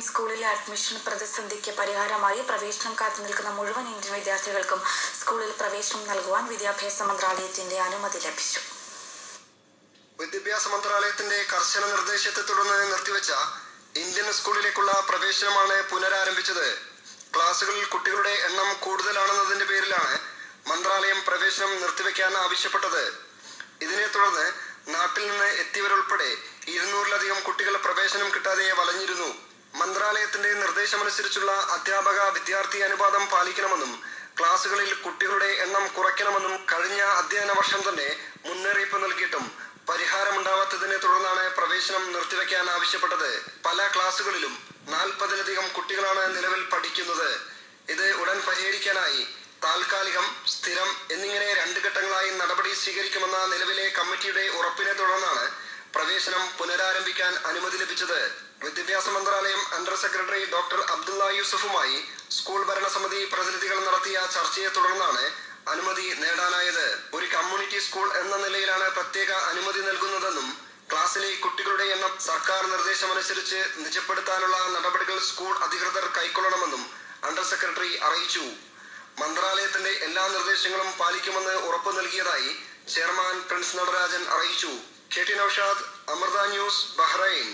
Indian സ്കൂളിലെ admission പ്രതിസന്ധിക്ക് പരിഹാരമായി പ്രവേശനം കാത്തു നിൽക്കുന്ന മുഴുവൻ ഇന്ത്യൻ വിദ്യാർത്ഥികൾക്കും സ്കൂളിൽ പ്രവേശനം നൽകുവാൻ വിദ്യാഭ്യാസ മന്ത്രാലയത്തിന്റെ അനുമതി ലഭിച്ചു. വിദ്യാഭ്യാസ മന്ത്രാലയത്തിന്റെ കർശന നിർദ്ദേശത്തെ തുടർന്ന് നിർത്തിവെച്ച ഇന്ത്യൻ സ്കൂളിലേക്കുള്ള പ്രവേശനമാണ് പുനരാരംഭിച്ചത്. ക്ലാസുകളിൽ കുട്ടികളുടെ എണ്ണം കൂടുതലാണെന്നതിന്റെ പേരിലാണ് മന്ത്രാലയം പ്രവേശനം നിർത്തിവെക്കാൻ ആവശ്യപ്പെട്ടത്. ഇതിനെ തുടർന്ന് നാട്ടിൽ നിന്ന് എത്തിയവരുൾപ്പെടെ ഇരുന്നൂറിലധികം കുട്ടികൾ പ്രവേശനം കിട്ടാതെ വലഞ്ഞിരുന്നു. മന്ത്രാലയത്തിന്റെ നിർദ്ദേശമനുസരിച്ചുള്ള അധ്യാപക വിദ്യാർത്ഥി അനുപാതം പാലിക്കണമെന്നും ക്ലാസുകളിൽ കുട്ടികളുടെ എണ്ണം കുറയ്ക്കണമെന്നും കഴിഞ്ഞ അധ്യയന വർഷം തന്നെ മുന്നറിയിപ്പ് നൽകിയിട്ടും പരിഹാരമുണ്ടാവാത്തതിനെ തുടർന്നാണ് പ്രവേശനം നിർത്തിവെക്കാൻ ആവശ്യപ്പെട്ടത്. പല ക്ലാസുകളിലും നാൽപ്പതിലധികം കുട്ടികളാണ് നിലവിൽ പഠിക്കുന്നത്. ഇത് ഉടൻ പരിഹരിക്കാനായി താൽക്കാലികം സ്ഥിരം എന്നിങ്ങനെ രണ്ട് ഘട്ടങ്ങളായി നടപടി സ്വീകരിക്കുമെന്ന നിലവിലെ കമ്മിറ്റിയുടെ ഉറപ്പിനെ തുടർന്നാണ് പ്രവേശനം പുനരാരംഭിക്കാൻ അനുമതി ലഭിച്ചത് വിദ്യാഭ്യാസ മന്ത്രാലയം അണ്ടർ സെക്രട്ടറി ഡോക്ടർ അബ്ദുള്ള യൂസഫുമായി സ്കൂൾ ഭരണസമിതി പ്രതിനിധികൾ നടത്തിയ ചർച്ചയെ തുടർന്നാണ് അനുമതി നേടാനായത്. ഒരു കമ്മ്യൂണിറ്റി സ്കൂൾ എന്ന നിലയിലാണ് പ്രത്യേക അനുമതി നൽകുന്നതെന്നും ക്ലാസ്സിലെ കുട്ടികളുടെ എണ്ണം സർക്കാർ നിർദ്ദേശമനുസരിച്ച് നിജപ്പെടുത്താനുള്ള നടപടികൾ സ്കൂൾ അധികൃതർ കൈക്കൊള്ളണമെന്നും അണ്ടർ സെക്രട്ടറി അറിയിച്ചു. മന്ത്രാലയത്തിന്റെ എല്ലാ നിർദ്ദേശങ്ങളും പാലിക്കുമെന്ന് ഉറപ്പു നൽകിയതായി ചെയർമാൻ പ്രിൻസ് നടരാജൻ അറിയിച്ചു. K T Naushad Amrita news Bahrain